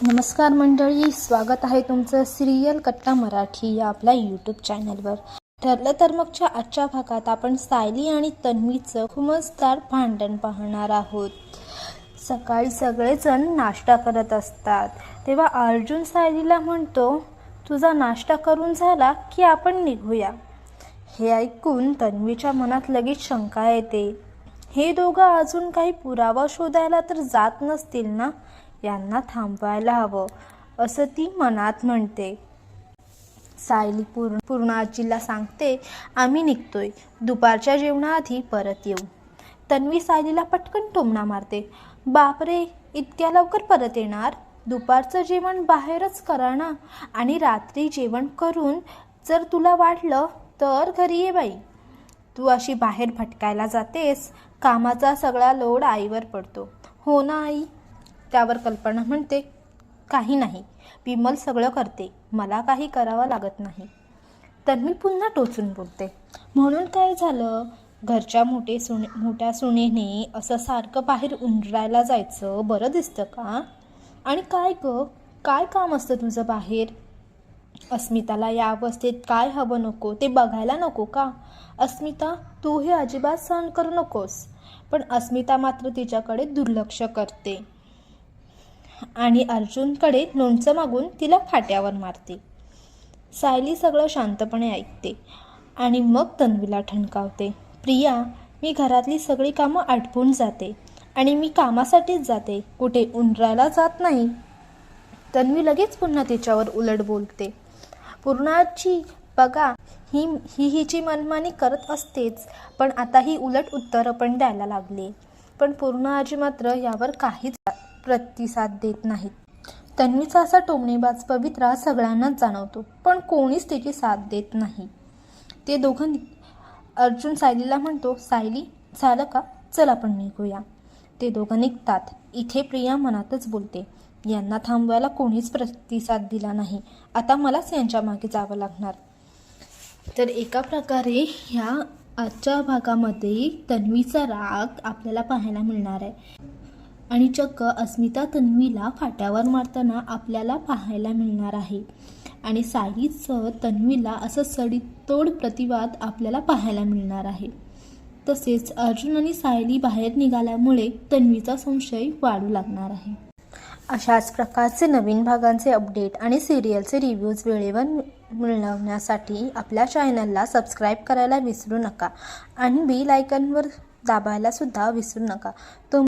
नमस्कार मंडळी स्वागत आहे तुमचं सिरियल कट्टा मराठी या आपल्या यूट्यूब चॅनलवर ठरलं तर मगच्या आजच्या भागात आपण सायली आणि तन्वीचं खुमसदार भांडण पाहणार आहोत. सकाळी सगळेजण नाश्ता करत असतात. तेव्हा अर्जुन सायलीला म्हणतो तुझा नाश्ता करून झाला की आपण निघूया. हे ऐकून तन्वीच्या मनात लगेच शंका येते. हे दोघं अजून काही पुरावा शोधायला तर जात नसतील ना? यांना थांबवायला हवं असं ती मनात म्हणते. सायली पूर्ण पूर्ण आजीला सांगते आम्ही निघतोय. दुपारच्या जेवणाआधी परत येऊ. तन्वी सायलीला पटकन टोमणा मारते. बापरे इतक्या लवकर परत येणार? दुपारचं जेवण बाहेरच करा ना. आणि रात्री जेवण करून जर तुला वाटलं तर घरी ये बाई. तू अशी बाहेर भटकायला जातेस? कामाचा सगळा लोड आईवर पडतो. हो ना आई. त्यावर कल्पना म्हणते काही नाही. विमल सगळं करते. मला काही करावं लागत नाही. तर मी पुन्हा टोचून बोलते म्हणून काय झालं? घरच्या मोठे सुने मोठ्या सुनेने असं सारखं बाहेर उंडरायला जायचं बरं दिसतं का? आणि काय ग? काय काम असतं तुझं बाहेर? अस्मिताला या अवस्थेत काय हवं नको ते बघायला नको का? अस्मिता तू हे अजिबात सहन करू नकोस. पण अस्मिता मात्र तिच्याकडे दुर्लक्ष करते. आणि अर्जुनकडे लोणचं मागून तिला फाट्यावर मारते. सायली सगळं शांतपणे ऐकते आणि मग तन्वीला ठणकावते. प्रिया मी घरातली सगळी कामं आटपून जाते आणि मी कामासाठीच जाते. कुठे उंडरायला जात नाही. तन्वी लगेच पुन्हा तिच्यावर उलट बोलते. पूर्णाची बघा ही ही हिची मनमानी करत असतेच पण आता ही उलट उत्तरं पण द्यायला लागली. पण पूर्ण आजी मात्र यावर काहीच प्रतिसाद देत नाहीत. तन्वीचा असा टोमणेबाज पवित्रा सगळ्यांनाच जाणवतो पण कोणीच त्याची साथ देत नाही. ते दोघं नि- अर्जुन सायलीला म्हणतो सायली झालं का? चल आपण निघूया. ते दोघं निघतात. इथे प्रिया मनातच बोलते यांना थांबवायला कोणीच प्रतिसाद दिला नाही. आता मलाच यांच्या मागे जावं लागणार. तर एका प्रकारे ह्या आजच्या भागामध्ये तन्वीचा राग आपल्याला पाहायला मिळणार आहे. आणि चक्क अस्मिता तन्वीला फाट्यावर मारताना आपल्याला पाहायला मिळणार आहे. आणि सायलीचं तन्वीला असं सडीतोड प्रतिवाद आपल्याला पाहायला मिळणार आहे. तसेच अर्जुन आणि सायली बाहेर निघाल्यामुळे तन्वीचा संशय वाढू लागणार आहे. अशाच प्रकारचे नवीन भागांचे अपडेट आणि सिरियलचे रिव्ह्यूज वेळेवर मिळवण्यासाठी आपल्या चॅनलला सबस्क्राईब करायला विसरू नका. आणि बेल आयकनवर दाबायला सुद्धा विसरू नका. तुम